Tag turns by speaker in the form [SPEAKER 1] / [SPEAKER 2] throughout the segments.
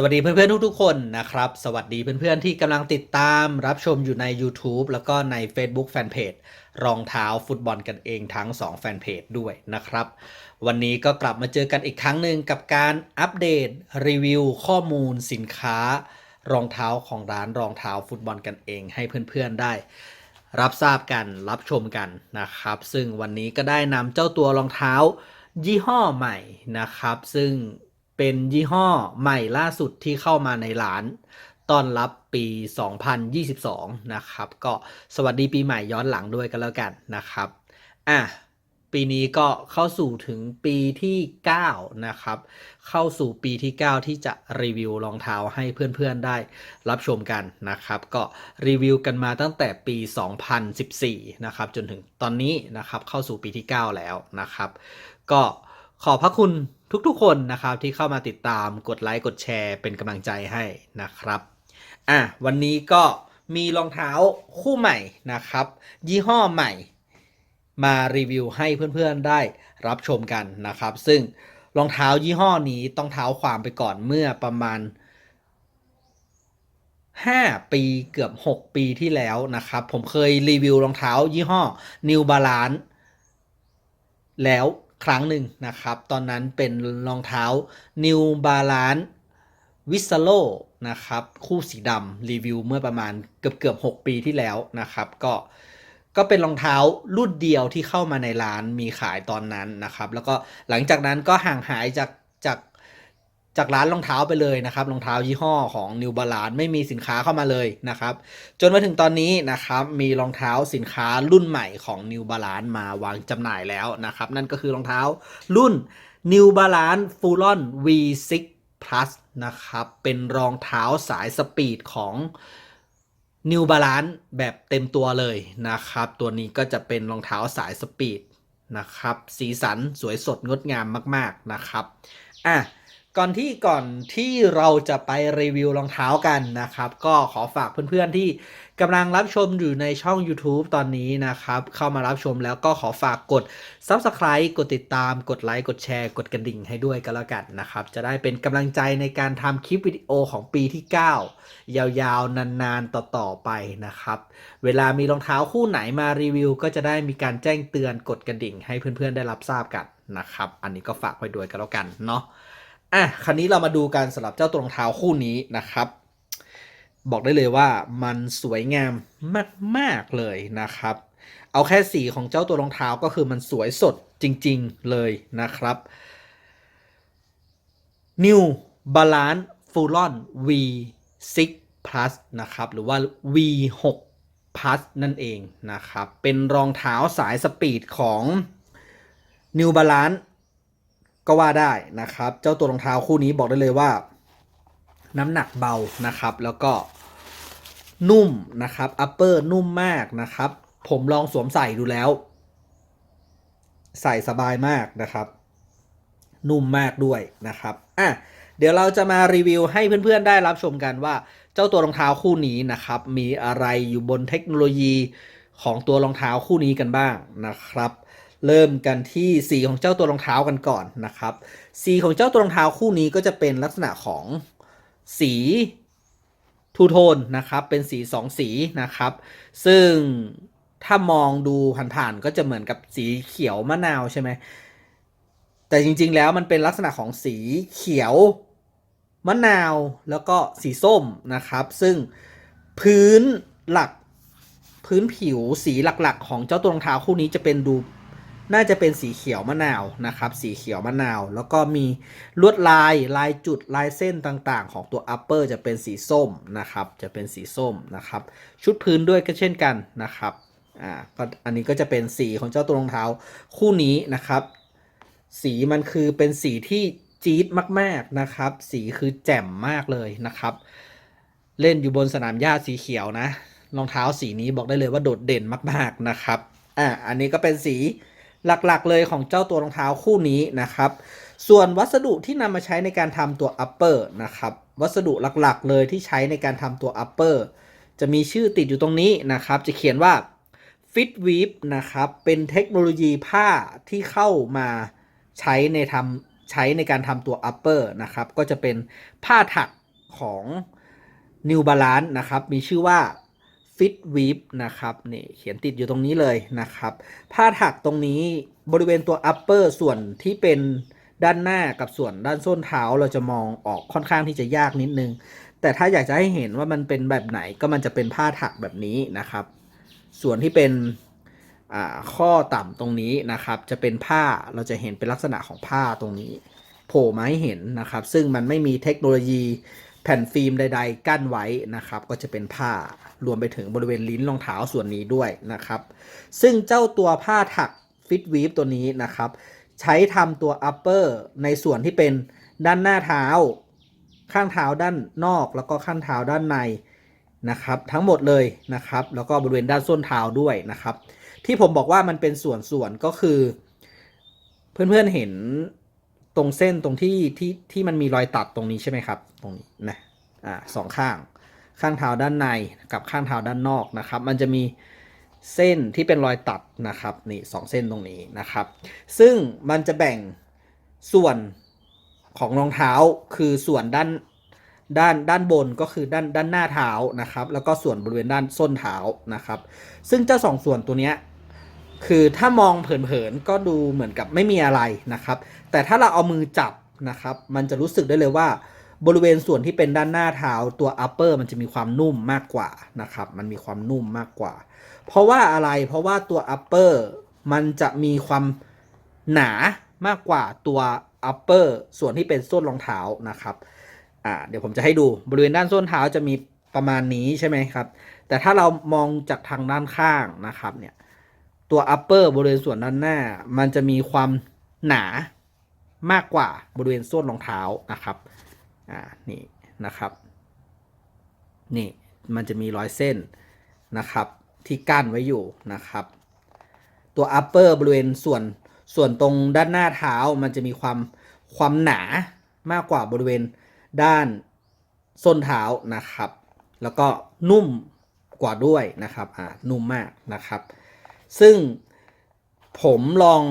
[SPEAKER 1] สวัสดีเพื่อนๆทุกๆคนนะครับ สวัสดีเพื่อนๆที่กำลังติดตามรับชมอยู่ใน YouTube แล้วก็ใน Facebook Fanpage รองเท้าฟุตบอลกันเองทั้ง 2 แฟนเพจด้วยนะครับ วันนี้ก็กลับมาเจอกันอีกครั้งหนึ่งกับการอัปเดตรีวิวข้อมูลสินค้า รองเท้าของร้านรองเท้าฟุตบอลกันเองให้เพื่อนๆได้ รับทราบกันรับชมกันนะครับ ซึ่งวันนี้ก็ได้นำเจ้าตัวรองเท้ายี่ห้อใหม่นะครับ ซึ่ง เป็นยี่ห้อใหม่ล่าสุดที่เข้ามาในร้านต้อนรับปี 2022 นะครับ ก็สวัสดีปีใหม่ย้อนหลังด้วยกันแล้วกันนะครับ อะ ปีนี้ก็เข้าสู่ถึงปีที่ 9 นะครับ เข้าสู่ปีที่ 9 ที่จะรีวิวรองเท้าให้เพื่อนๆได้รับชมกันนะครับ ก็รีวิวกันมาตั้งแต่ปี 2014 นะครับ จนถึงตอนนี้นะครับ เข้าสู่ปีที่ 9 แล้วนะครับ ก็ขอบพระคุณ ทุกๆคนนะครับที่เข้ามาติดตามกดไลค์กดแชร์เป็นกำลังใจให้นะครับอะวันนี้ก็มีรองเท้าคู่ใหม่นะครับ ยี่ห้อใหม่ มารีวิวให้เพื่อนๆได้รับชมกันนะครับ ซึ่งรองเท้ายี่ห้อนี้ต้องเท้าความไปก่อนเมื่อประมาณ 5 ปีเกือบ 6 ปีที่แล้วนะครับ ผมเคยรีวิวรองเท้ายี่ห้อ New Balance แล้ว ครั้งหนึ่งนะครับ ตอนนั้นเป็นรองเท้า New Balance w i s a l o นะครับ คู่สีดำรีวิวเมื่อประมาณเกือบเกือบ6ปีที่แล้วนะครับ ก็ก็เป็นรองเท้ารุ่นเดียวที่เข้ามาในร้านมีขายตอนนั้นนะครับ แล้วก็หลังจากนั้นก็ห่างหายจากจาก จากร้านรองเท้าไปเลยนะครับรองเท้ายี่ห้อของ New Balance ไม่มีสินค้าเข้ามาเลยนะครับ จนมาถึงตอนนี้นะครับมีรองเท้าสินค้ารุ่นใหม่ของ New Balance มาวางจำหน่ายแล้วนะครับ นั่นก็คือรองเท้ารุ่น New Balance f u l o n V6 Plus นะครับ เป็นรองเท้าสายสปีดของ New Balance แบบเต็มตัวเลยนะครับ ตัวนี้ก็จะเป็นรองเท้าสายสปีดนะครับ สีสันสวยสดงดงามมาก ๆนะครับ อะ ก่อนที่ก่อนที่เราจะไปรีวิวรองเท้ากันนะครับ ก็ขอฝากเพื่อนๆที่กำลังรับชมอยู่ในช่อง YouTube ตอนนี้นะครับ เข้ามารับชมแล้วก็ขอฝากกด Subscribe กดติดตาม กดไลค์ กดแชร์ กดกระดิ่งให้ด้วยกันแล้วกันนะครับ จะได้เป็นกำลังใจในการทำคลิปวิดีโอของปีที่ 9 ยาวๆ นานๆ ต่อๆ ไปนะครับ เวลามีรองเท้าคู่ไหนมารีวิว ก็จะได้มีการแจ้งเตือนกดกระดิ่งให้เพื่อนๆ ได้รับทราบกันนะครับ อันนี้ก็ฝากไว้ด้วยกันแล้วกันเนาะ อะคราวนี้เรามาดูกันสำหรับเจ้าตัวรองเท้าคู่นี้นะครับ บอกได้เลยว่ามันสวยงามมาก ๆ เลยนะครับ เอาแค่สีของเจ้าตัวรองเท้าก็คือมันสวยสดจริง ๆ เลยนะครับ New Balance Fulon V6 Plus นะครับ หรือว่า V6 Plus นั่นเองนะครับ เป็นรองเท้าสายสปีดของ New Balance ก็ว่าได้นะครับ เจ้าตัวรองเท้าคู่นี้บอกได้เลยว่า น้ำหนักเบานะครับ แล้วก็นุ่มนะครับอัปเปอร์นุ่มมากนะครับ ผมลองสวมใส่ดูแล้ว ใส่สบายมากนะครับ นุ่มมากด้วยนะครับอะเดี๋ยวเราจะมารีวิวให้เพื่อนๆได้รับชมกันว่า เจ้าตัวรองเท้าคู่นี้นะครับ มีอะไรอยู่บนเทคโนโลยีของตัวรองเท้าคู่นี้กันบ้างนะครับ เริ่มกันที่สีของเจ้าตัวรองเท้ากันก่อนนะครับ สีของเจ้าตัวรองเท้าคู่นี้ก็จะเป็นลักษณะของสีทูโทนนะครับ เป็นสีสองสีนะครับ ซึ่งถ้ามองดูผ่านๆก็จะเหมือนกับสีเขียวมะนาวใช่ไหมแต่จริงๆแล้วมันเป็นลักษณะของสีเขียวมะนาวแล้วก็สีส้มนะครับ ซึ่งพื้นหลักพื้นผิวสีหลักๆ ของเจ้าตัวรองเท้าคู่นี้จะเป็นดู น่าจะเป็นสีเขียวมะนาวนะครับ สีเขียวมะนาว แล้วก็มีลวดลายลายจุดลายเส้นต่างๆ ของตัว upper จะเป็นสีส้มนะครับ จะเป็นสีส้มนะครับ ชุดพื้นด้วยก็เช่นกันนะครับอ่าก็อันนี้ก็จะเป็นสีของเจ้าตัวรองเท้าคู่นี้นะครับ สีมันคือเป็นสีที่จี๊ดมากๆนะครับ สีคือแจ่มมากเลยนะครับ เล่นอยู่บนสนามหญ้าสีเขียวนะรองเท้าสีนี้บอกได้เลยว่าโดดเด่นมากๆนะครับอ่าอันนี้ก็เป็นสี หลักๆ เลยของเจ้าตัวรองเท้าคู่นี้นะครับ ส่วนวัสดุที่นำมาใช้ในการทำตัว upper นะครับ วัสดุหลักๆ เลยที่ใช้ในการทำตัว upper จะมีชื่อติดอยู่ตรงนี้นะครับ จะเขียนว่า Fit Weave นะครับ เป็นเทคโนโลยีผ้าที่เข้ามาใช้ในทำใช้ในการทำตัว upper นะครับ ก็จะเป็นผ้าถักของ New Balance นะครับ มีชื่อว่า Fit Weave นะครับนี่เขียนติดอยู่ตรงนี้เลยนะครับ ผ้าถักตรงนี้บริเวณตัว upper ส่วนที่เป็นด้านหน้ากับส่วนด้านส้นเท้าเราจะมองออกค่อนข้างที่จะยากนิดนึง แต่ถ้าอยากจะให้เห็นว่ามันเป็นแบบไหนก็มันจะเป็นผ้าถักแบบนี้นะครับ ส่วนที่เป็นข้อต่ำตรงนี้นะครับ จะเป็นผ้าเราจะเห็นเป็นลักษณะของผ้าตรงนี้ โผล่มาให้เห็นนะครับ ซึ่งมันไม่มีเทคโนโลยีแผ่นฟิล์มใด ๆ กั้นไว้นะครับ ก็จะเป็นผ้า รวมไปถึงบริเวณลิ้นรองเท้าส่วนนี้ด้วยนะครับ ซึ่งเจ้าตัวผ้าถักฟิตวีฟตัวนี้นะครับ ใช้ทำตัว upper ในส่วนที่เป็นด้านหน้าเท้า ข้างเท้าด้านนอก แล้วก็ข้างเท้าด้านในนะครับทั้งหมดเลยนะครับ แล้วก็บริเวณด้านส้นเท้าด้วยนะครับ ที่ผมบอกว่ามันเป็นส่วนๆก็คือ เพื่อนๆเห็นตรงเส้นตรงที่ที่ที่มันมีรอยตัดตรงนี้ใช่ไหมครับ ตรงนี้นะอ่าสองข้าง ข้างเท้าด้านในกับข้างเท้าด้านนอกนะครับ มันจะมีเส้นที่เป็นรอยตัดนะครับนี่สองเส้นตรงนี้นะครับ ซึ่งมันจะแบ่งส่วนของรองเท้าคือส่วนด้านด้านด้านบนก็คือด้านด้านหน้าเท้านะครับ แล้วก็ส่วนบริเวณด้านส้นเท้านะครับ ซึ่งเจ้าสองส่วนตัวเนี้ยคือถ้ามองเผินๆก็ดูเหมือนกับไม่มีอะไรนะครับ แต่ถ้าเราเอามือจับนะครับ มันจะรู้สึกได้เลยว่า บริเวณส่วนที่เป็นด้านหน้าเท้าตัว upper มันจะมีความนุ่มมากกว่านะครับ มันมีความนุ่มมากกว่า เพราะว่าอะไรเพราะว่าตัว upper มันจะมีความหนามากกว่าตัว upper ส่วนที่เป็นส้นรองเท้านะครับอ่าเดี๋ยวผมจะให้ดูบริเวณด้านส้นเท้าจะมีประมาณนี้ใช่ไหมครับ แต่ถ้าเรามองจากทางด้านข้างนะครับเนี่ยตัว upper บริเวณส่วนด้านหน้า มันจะมีความหนามากกว่าบริเวณส้นรองเท้านะครับ อ่านี่นะครับ นี่มันจะมีรอยเส้นนะครับ ที่กั้นไว้อยู่นะครับ ตัว upper บริเวณส่วนส่วนตรงด้านหน้าเท้ามันจะมีความความหนามากกว่าบริเวณด้านส้นเท้านะครับ แล้วก็นุ่มกว่าด้วยนะครับอ่านุ่มมากนะครับ ซึ่งผมลอง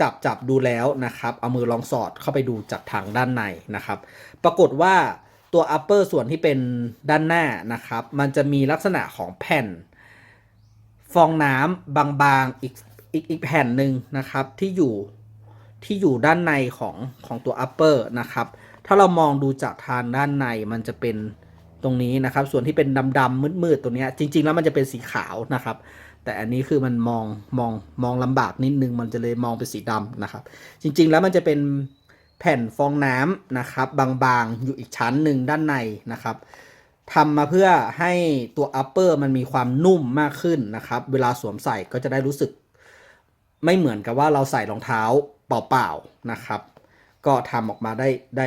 [SPEAKER 1] จับจับดูแล้วนะครับ เอามือลองสอดเข้าไปดูจากทางด้านในนะครับ ปรากฏว่าตัว upper ส่วนที่เป็นด้านหน้านะครับ มันจะมีลักษณะของแผ่น ฟองน้ำบางๆอีกอีกอีกแผ่นหนึ่งนะครับที่อยู่ที่อยู่ด้านในของของตัว upper นะครับ ถ้าเรามองดูจากทางด้านในมันจะเป็นตรงนี้นะครับ ส่วนที่เป็นดำๆมืดๆตัวนี้จริง ๆ แล้วมันจะเป็นสีขาวนะครับ แต่อันนี้คือมันมองมองมองลำบากนิดนึง มันจะเลยมองเป็นสีดำนะครับ จริงๆแล้วมันจะเป็นแผ่นฟองน้ำนะครับ บางๆอยู่อีกชั้นหนึ่งด้านในนะครับทำมาเพื่อให้ตัว upper มันมีความนุ่มมากขึ้นนะครับ เวลาสวมใส่ก็จะได้รู้สึก ไม่เหมือนกับว่าเราใส่รองเท้าเปล่าๆนะครับ ก็ทำออกมาได้ได้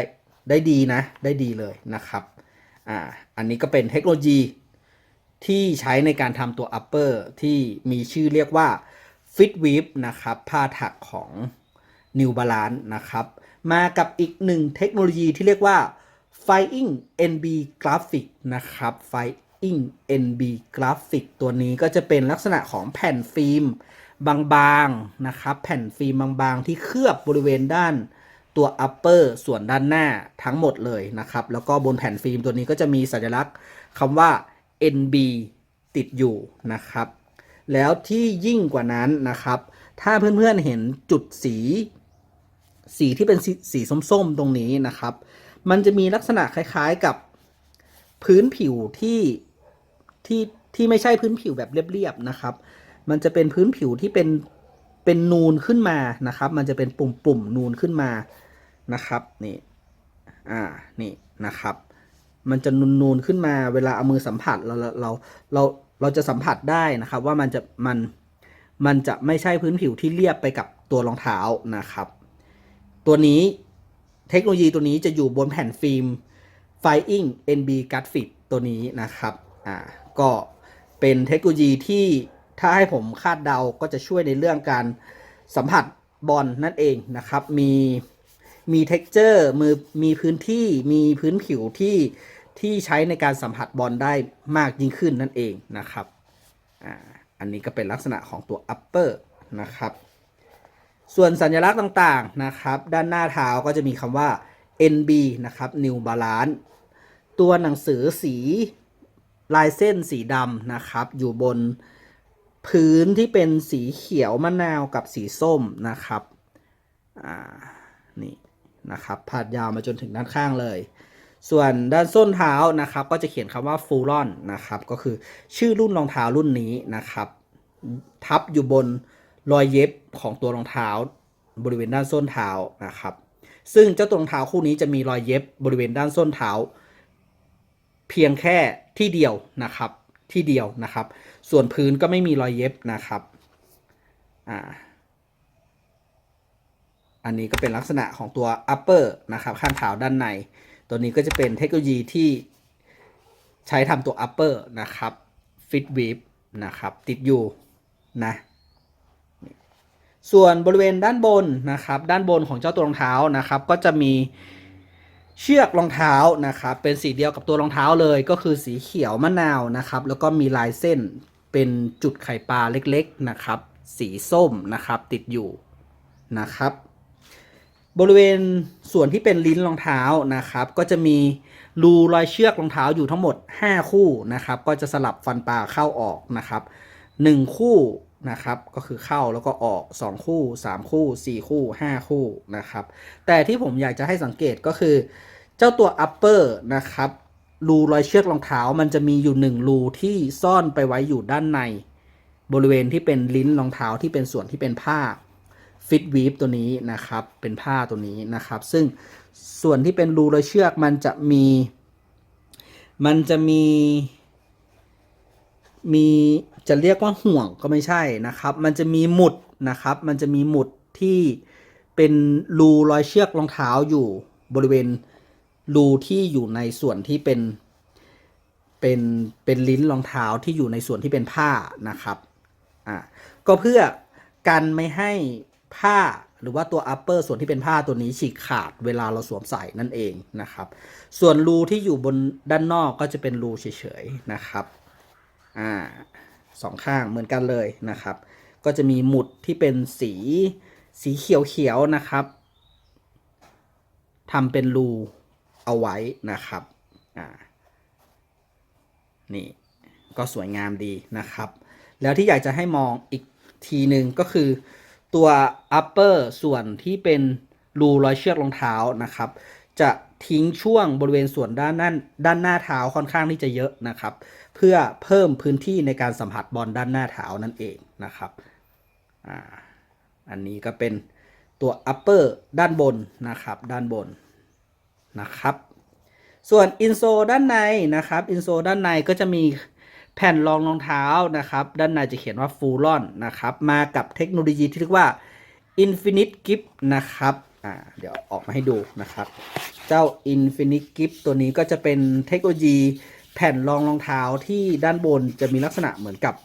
[SPEAKER 1] ได้ดีนะ ได้ดีเลยนะครับ อ่า อันนี้ก็เป็นเทคโนโลยี ที่ใช้ในการทำตัว upper ที่มีชื่อเรียกว่า Fit Weave นะครับ ผ้าถักของ New Balance นะครับ มากับอีกหนึ่งเทคโนโลยีที่เรียกว่า Flying NB Graphic นะครับ Flying NB Graphic ตัวนี้ก็จะเป็นลักษณะของแผ่นฟิล์มบางๆนะครับ แผ่นฟิล์มบางๆ ที่เคลือบบริเวณด้านตัว upper ส่วนด้านหน้าทั้งหมดเลยนะครับ แล้วก็บนแผ่นฟิล์มตัวนี้ก็จะมีสัญลักษณ์คำว่า NB ติดอยู่นะครับ แล้วที่ยิ่งกว่านั้นนะครับ ถ้าเพื่อนๆเห็นจุดสี สีที่เป็นสีสีส้มๆตรงนี้นะครับ มันจะมีลักษณะคล้ายๆกับพื้นผิวที่ที่ที่ไม่ใช่พื้นผิวแบบเรียบๆนะครับ มันจะเป็นพื้นผิวที่เป็นเป็นนูนขึ้นมานะครับ มันจะเป็นปุ่มๆนูนขึ้นมานะครับนี่อ่านี่นะครับ มันจะนูนๆขึ้นมาเวลาเอามือสัมผัสเราเราเราเราเราจะสัมผัสได้นะครับว่ามันจะมันมันจะไม่ใช่พื้นผิวที่เรียบไปกับตัวรองเท้านะครับ ตัวนี้เทคโนโลยีตัวนี้จะอยู่บนแผ่นฟิล์ม Flying NB Graphic ตัวนี้นะครับอ่าก็เป็นเทคโนโลยีที่ถ้าให้ผมคาดเดาก็จะช่วยในเรื่องการสัมผัสบอลนั่นเองนะครับ มีมีเท็กเจอร์มือมีพื้นที่มีพื้นผิวที่ ที่ใช้ในการสัมผัสบอลได้มากยิ่งขึ้นนั่นเองนะครับอ่าอันนี้ก็เป็นลักษณะของตัว upper นะครับ ส่วนสัญลักษณ์ต่างๆนะครับ ด้านหน้าเท้าก็จะมีคำว่า NB นะครับ New Balance ตัวหนังสือสีลายเส้นสีดำนะครับ อยู่บนพื้นที่เป็นสีเขียวมะนาวกับสีส้มนะครับ อ่า นี่นะครับ พาดยาวมาจนถึงด้านข้างเลย ส่วนด้านส้นเท้านะครับ ก็จะเขียนคำว่าฟูลอนนะครับ ก็คือชื่อรุ่นรองเท้ารุ่นนี้นะครับ ทับอยู่บนรอยเย็บของตัวรองเท้าบริเวณด้านส้นเท้านะครับ ซึ่งเจ้าตัวรองเท้าคู่นี้จะมีรอยเย็บบริเวณด้านส้นเท้า เพียงแค่ที่เดียวนะครับที่เดียวนะครับ ส่วนพื้นก็ไม่มีรอยเย็บนะครับอ่าอันนี้ก็เป็นลักษณะของตัว upper นะครับ ข้างเท้าด้านใน ตัวนี้ก็จะเป็นเทคโนโลยีที่ใช้ทำตัว upper นะครับ fit weave นะครับ ติดอยู่นะส่วนบริเวณด้านบนนะครับ ด้านบนของเจ้าตัวรองเท้านะครับ ก็จะมีเชือกรองเท้านะครับ เป็นสีเดียวกับตัวรองเท้าเลย ก็คือสีเขียวมะนาวนะครับ แล้วก็มีลายเส้นเป็นจุดไข่ปลาเล็กๆนะครับ สีส้มนะครับ ติดอยู่นะครับ บริเวณส่วนที่เป็นลิ้นรองเท้านะครับ ก็จะมีรูรอยเชือกรองเท้าอยู่ทั้งหมด 5 คู่นะครับ ก็จะสลับฟันปลาเข้าออกนะครับ 1 คู่นะครับก็คือเข้าแล้วก็ออก 2 คู่ 3 คู่ 4 คู่ 5 คู่นะครับ แต่ที่ผมอยากจะให้สังเกตก็คือ เจ้าตัว upper นะครับรูรอยเชือกรองเท้ามันจะมีอยู่ 1 รูที่ซ่อนไปไว้อยู่ด้านใน บริเวณที่เป็นลิ้นรองเท้าที่เป็นส่วนที่เป็นผ้า ฟิตวีฟตัวนี้นะครับ เป็นผ้าตัวนี้นะครับ ซึ่งส่วนที่เป็นรูรอยเชือกมันจะมี มันจะมีมีจะเรียกว่าห่วงก็ไม่ใช่นะครับ มันจะมีหมุดนะครับ มันจะมีหมุดที่เป็นรูรอยเชือกรองเท้าอยู่บริเวณรูที่อยู่ในส่วนที่เป็นเป็นเป็นลิ้นรองเท้าที่อยู่ในส่วนที่เป็นผ้านะครับอ่าก็เพื่อกันไม่ให้ ผ้าหรือว่าตัว upper ส่วนที่เป็นผ้าตัวนี้ฉีกขาดเวลาเราสวมใส่นั่นเองนะครับ ส่วนรูที่อยู่บนด้านนอกก็จะเป็นรูเฉยๆนะครับอ่าสองข้างเหมือนกันเลยนะครับ ก็จะมีหมุดที่เป็นสีสีเขียวๆนะครับทำเป็นรูเอาไว้นะครับอ่านี่ก็สวยงามดีนะครับ แล้วที่อยากจะให้มองอีกทีหนึ่งก็คือ ตัว upper ส่วนที่เป็นรูรอยเชือกรองเท้านะครับ จะทิ้งช่วงบริเวณส่วนด้านนั้นด้านหน้าเท้าค่อนข้างที่จะเยอะนะครับ เพื่อเพิ่มพื้นที่ในการสัมผัสบอลด้านหน้าเท้านั่นเองนะครับออันนี้ก็เป็นตัว upper ด้านบนนะครับ ด้านบนนะครับ ส่วนอินโซด้านในนะครับอินโซด้านในก็จะมี แผ่นรองรองเท้านะครับ ด้านในจะเขียนว่าฟูลอนนะครับ มากับเทคโนโลยีที่เรียกว่า Infinite Grip นะครับอ่าเดี๋ยวออกมาให้ดูนะครับ เจ้า Infinite Grip ตัวนี้ก็จะเป็นเทคโนโลยีแผ่นรองรองเท้าที่ด้านบนจะมีลักษณะเหมือนกับ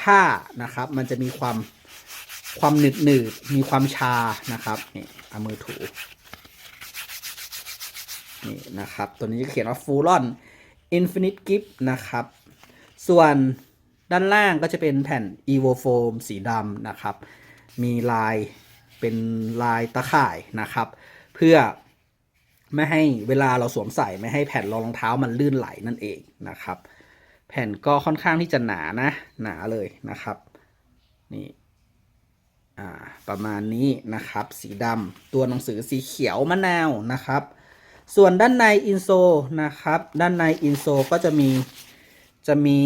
[SPEAKER 1] ผ้านะครับ มันจะมีความความหนืดหนืดมีความชานะครับนี่เอามือถูนี่นะครับ ตัวนี้จะเขียนว่า f u l o n Infinite Grip นะครับ ส่วนด้านล่างก็จะเป็นแผ่น Evo Foam สีดำนะครับ มีลายเป็นลายตะข่ายนะครับ เพื่อไม่ให้เวลาเราสวมใส่ไม่ให้แผ่นรองรองเท้ามันลื่นไหลนั่นเองนะครับ แผ่นก็ค่อนข้างที่จะหนานะ หนาเลยนะครับนี่ประมาณนี้นะครับ สีดำตัวหนังสือสีเขียวมะนาวนะครับ ส่วนด้านในอินโซนะครับ ด้านในอินโซก็จะมี จะมี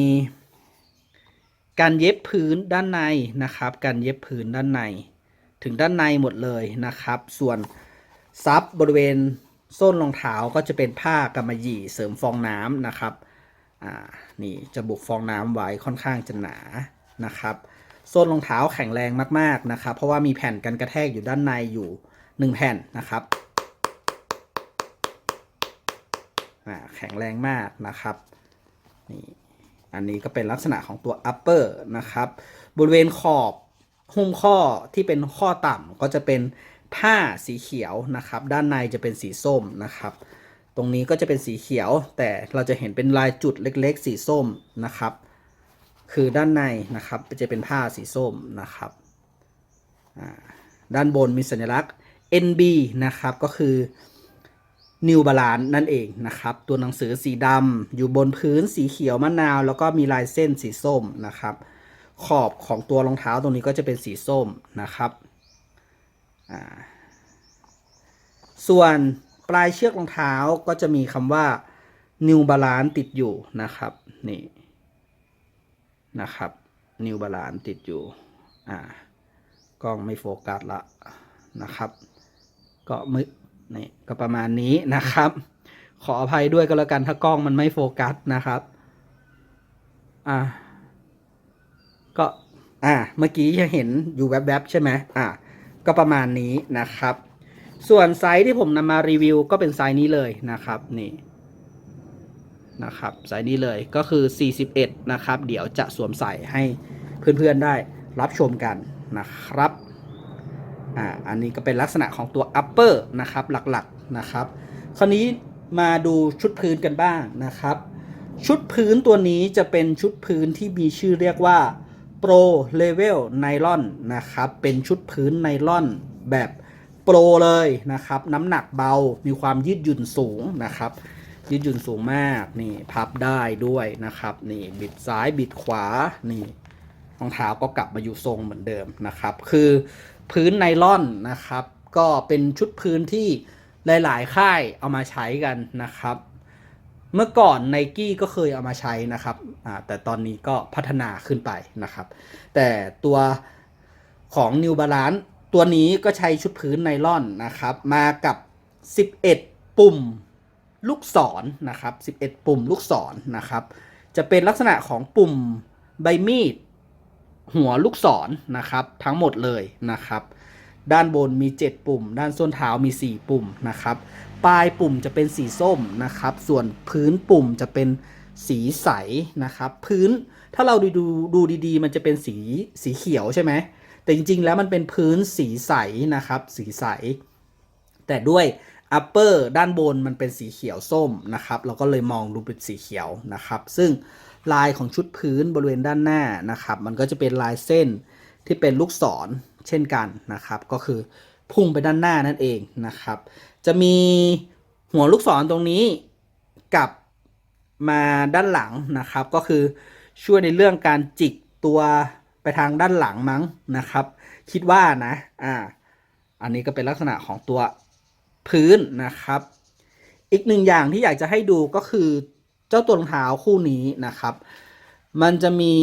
[SPEAKER 1] การเย็บพื้นด้านในนะครับ การเย็บพื้นด้านใน ถึงด้านในหมดเลยนะครับ ส่วนซับบริเวณส้นรองเท้าก็จะเป็นผ้ากำมะหยี่เสริมฟองน้ำนะครับอ่านี่จะบุกฟองน้ำไว้ค่อนข้างจะหนานะครับส้นรองเท้าแข็งแรงมากๆนะครับ เพราะว่ามีแผ่นกันกระแทกอยู่ด้านในอยู่หนึ่งแผ่นนะครับอ่าแข็งแรงมากนะครับนี่ อันนี้ก็เป็นลักษณะของตัว upper นะครับ บริเวณขอบหุ้มข้อที่เป็นข้อต่ำก็จะเป็นผ้าสีเขียวนะครับ ด้านในจะเป็นสีส้มนะครับ ตรงนี้ก็จะเป็นสีเขียว แต่เราจะเห็นเป็นลายจุดเล็กๆ สีส้มนะครับ คือด้านในนะครับจะเป็นผ้าสีส้มนะครับ ด้านบนมีสัญลักษณ์ NB นะครับก็คือ New Balance นั่นเองนะครับ ตัวหนังสือสีดำอยู่บนพื้นสีเขียวมะนาว แล้วก็มีลายเส้นสีส้มนะครับ ขอบของตัวรองเท้าตรงนี้ก็จะเป็นสีส้มนะครับ ส่วนปลายเชือกรองเท้าก็จะมีคำว่า New Balance ติดอยู่นะครับนี่นะครับ New Balance ติดอยู่อ่ากล้องไม่โฟกัสละนะครับ ก็มือ นี่ก็ประมาณนี้นะครับ ขออภัยด้วยก็แล้วกันถ้ากล้องมันไม่โฟกัสนะครับ อ่า ก็ อ่า เมื่อกี้ยังเห็นอยู่แวบๆใช่ไหมอ่า ก็ประมาณนี้นะครับ ส่วนไซส์ที่ผมนำมารีวิวก็เป็นไซส์นี้เลยนะครับ นี่นะครับไซส์นี้เลยก็คือ 41 นะครับ เดี๋ยวจะสวมใส่ให้เพื่อนๆได้รับชมกันนะครับ อ่าอันนี้ก็เป็นลักษณะของตัว upper นะครับหลักๆนะครับ คราวนี้มาดูชุดพื้นกันบ้างนะครับ ชุดพื้นตัวนี้จะเป็นชุดพื้นที่มีชื่อเรียกว่า Pro Level Nylon นะครับ เป็นชุดพื้นไนลอนแบบโปรเลยนะครับ น้ำหนักเบา มีความยืดหยุ่นสูงนะครับ ยืดหยุ่นสูงมากนี่พับได้ด้วยนะครับนี่บิดซ้ายบิดขวานี่รองเท้าก็กลับมาอยู่ทรงเหมือนเดิมนะครับ คือ พื้นไนล่อนนะครับ ก็เป็นชุดพื้นที่หลาย ๆ ค่ายเอามาใช้กันนะครับ เมื่อก่อนไนกี้ก็เคยเอามาใช้นะครับแต่ตอนนี้ก็พัฒนาขึ้นไปนะครับ แต่ตัวของ New Balance ตัวนี้ก็ใช้ชุดพื้นไนล่อนนะครับ มากับ 11 ปุ่มลูกศรนะครับ 11 ปุ่มลูกศรนะครับ จะเป็นลักษณะของปุ่มใบมีด หัวลูกศรนะครับ ทั้งหมดเลยนะครับ ด้านบนมี 7 ปุ่ม ด้านส้นเท้ามี 4 ปุ่มนะครับ ปลายปุ่มจะเป็นสีส้มนะครับ ส่วนพื้นปุ่มจะเป็นสีใสนะครับ พื้นถ้าเราดูดูดูดีๆ มันจะเป็นสีสีเขียวใช่ไหมแต่จริงๆแล้วมันเป็นพื้นสีใสนะครับ สีใส แต่ด้วย upper ด้านบนมันเป็นสีเขียวส้มนะครับ เราก็เลยมองดูเป็นสีเขียวนะครับ ซึ่ง ลายของชุดพื้นบริเวณด้านหน้านะครับ มันก็จะเป็นลายเส้นที่เป็นลูกศรเช่นกันนะครับ ก็คือพุ่งไปด้านหน้านั่นเองนะครับ จะมีหัวลูกศรตรงนี้กับมาด้านหลังนะครับ ก็คือช่วยในเรื่องการจิกตัวไปทางด้านหลังมั้งนะครับ คิดว่านะอ่าอันนี้ก็เป็นลักษณะของตัวพื้นนะครับ อีกหนึ่งอย่างที่อยากจะให้ดูก็คือ เจ้าตัวรองเท้าคู่นี้นะครับ มันจะมี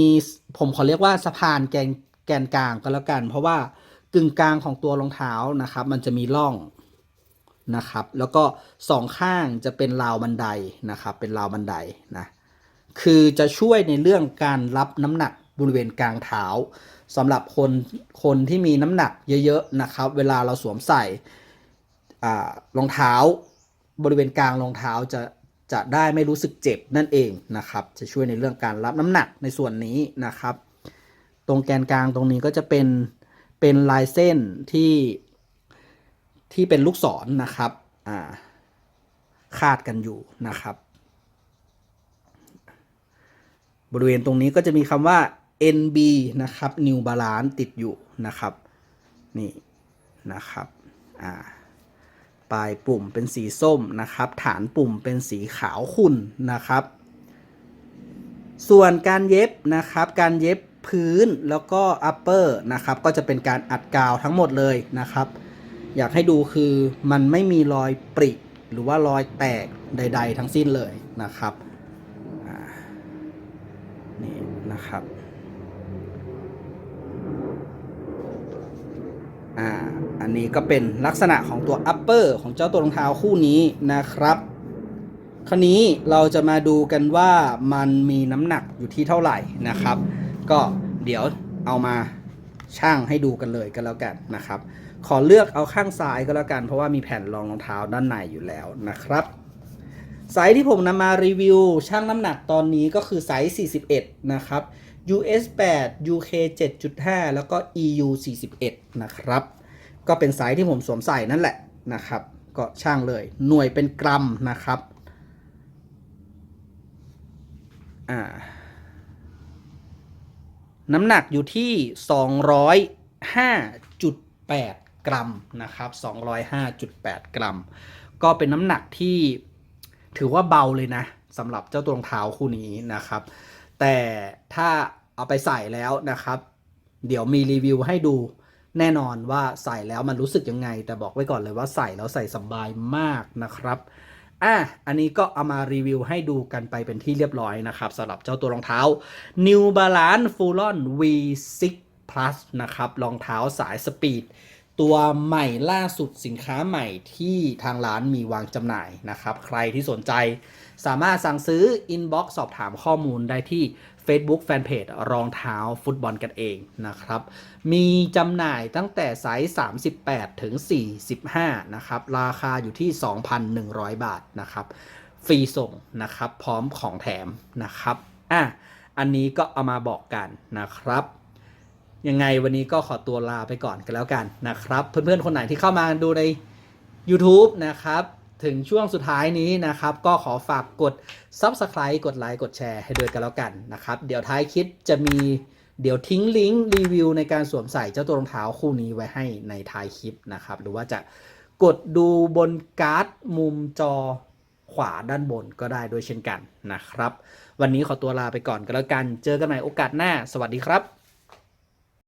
[SPEAKER 1] ผมขอเรียกว่าสะพานแกนแกนกลางก็แล้วกัน เพราะว่ากึ่งกลางของตัวรองเท้านะครับ มันจะมีร่องนะครับ แล้วก็สองข้างจะเป็นราวบันไดนะครับ เป็นราวบันไดนะคือจะช่วยในเรื่องการรับน้ำหนักบริเวณกลางเท้าสำหรับคนคนที่มีน้ำหนักเยอะๆนะครับ เวลาเราสวมใส่รองเท้าบริเวณกลางรองเท้าจะ จะได้ไม่รู้สึกเจ็บนั่นเองนะครับ จะช่วยในเรื่องการรับน้ำหนักในส่วนนี้นะครับ ตรงแกนกลางตรงนี้ก็จะเป็นเป็นลายเส้นที่ที่เป็นลูกศรนนะครับอ่าคาดกันอยู่นะครับ บริเวณตรงนี้ก็จะมีคำว่า NB นะครับ New Balance ติดอยู่นะครับ นี่นะครับ อ่า ปลายปุ่มเป็นสีส้มนะครับ ฐานปุ่มเป็นสีขาวขุ่นนะครับ ส่วนการเย็บนะครับ การเย็บพื้นแล้วก็ upper นะครับ ก็จะเป็นการอัดกาวทั้งหมดเลยนะครับ อยากให้ดูคือมันไม่มีรอยปริหรือว่ารอยแตกใด ๆ ทั้งสิ้นเลยนะครับนี่นะครับ อ่าอันนี้ก็เป็นลักษณะของตัว upper ของเจ้าตัวรองเท้าคู่นี้นะครับ คราวนี้เราจะมาดูกันว่ามันมีน้ำหนักอยู่ที่เท่าไหร่นะครับ ก็เดี๋ยวเอามาช่างให้ดูกันเลยก็แล้วกันนะครับ ขอเลือกเอาข้างซ้ายก็แล้วกัน เพราะว่ามีแผ่นรองรองเท้าด้านในอยู่แล้วนะครับไซส์ที่ผมนำมารีวิวช่างน้ำหนักตอนนี้ก็คือไซส์ 41 นะครับ US 8 UK 7.5 แล้วก็ EU 41 นะครับ ก็เป็นไซส์ที่ผมสวมใส่นั่นแหละนะครับ ก็ช่างเลย หน่วยเป็นกรัมนะครับ อ่า น้ำหนักอยู่ที่ 205.8 กรัมนะครับ 205.8 กรัม ก็เป็นน้ำหนักที่ถือว่าเบาเลยนะสำหรับเจ้าตัวรองเท้าคู่นี้นะครับ แต่ถ้าเอาไปใส่แล้วนะครับ เดี๋ยวมีรีวิวให้ดูแน่นอนว่าใส่แล้วมันรู้สึกยังไง แต่บอกไว้ก่อนเลยว่าใส่แล้วใส่สบายมากนะครับอะอันนี้ก็เอามารีวิวให้ดูกันไปเป็นที่เรียบร้อยนะครับสำหรับเจ้าตัวรองเท้า New Balance Fulon V6 Plus นะครับรองเท้าสายสปีดตัวใหม่ล่าสุดสินค้าใหม่ที่ทางร้านมีวางจำหน่ายนะครับ ใครที่สนใจ สามารถสั่งซื้อ Inbox สอบถามข้อมูลได้ที่ Facebook Fanpage รองเท้าฟุตบอลกันเองนะครับ มีจำหน่ายตั้งแต่ไซส์ 38 ถึง 45 นะครับ ราคาอยู่ที่ 2,100 บาทนะครับ ฟรีส่งนะครับ พร้อมของแถมนะครับ อะ อันนี้ก็เอามาบอกกันนะครับ ยังไงวันนี้ก็ขอตัวลาไปก่อนกันแล้วกันนะครับ เพื่อนๆ คนไหนที่เข้ามาดูใน YouTube นะครับ ถึงช่วงสุดท้ายนี้นะครับ ก็ขอฝากกด Subscribe กดไลค์กดแชร์ให้ด้วยกันแล้วกันนะครับ เดี๋ยวท้ายคลิปจะมีเดี๋ยวทิ้งลิงก์รีวิวในการสวมใส่เจ้าตัวรองเท้าคู่นี้ไว้ให้ในท้ายคลิปนะครับ หรือว่าจะกดดูบนการ์ดมุมจอขวาด้านบนก็ได้ด้วยเช่นกันนะครับ วันนี้ขอตัวลาไปก่อนกันแล้วกัน เจอกันใหม่โอกาสหน้า สวัสดีครับ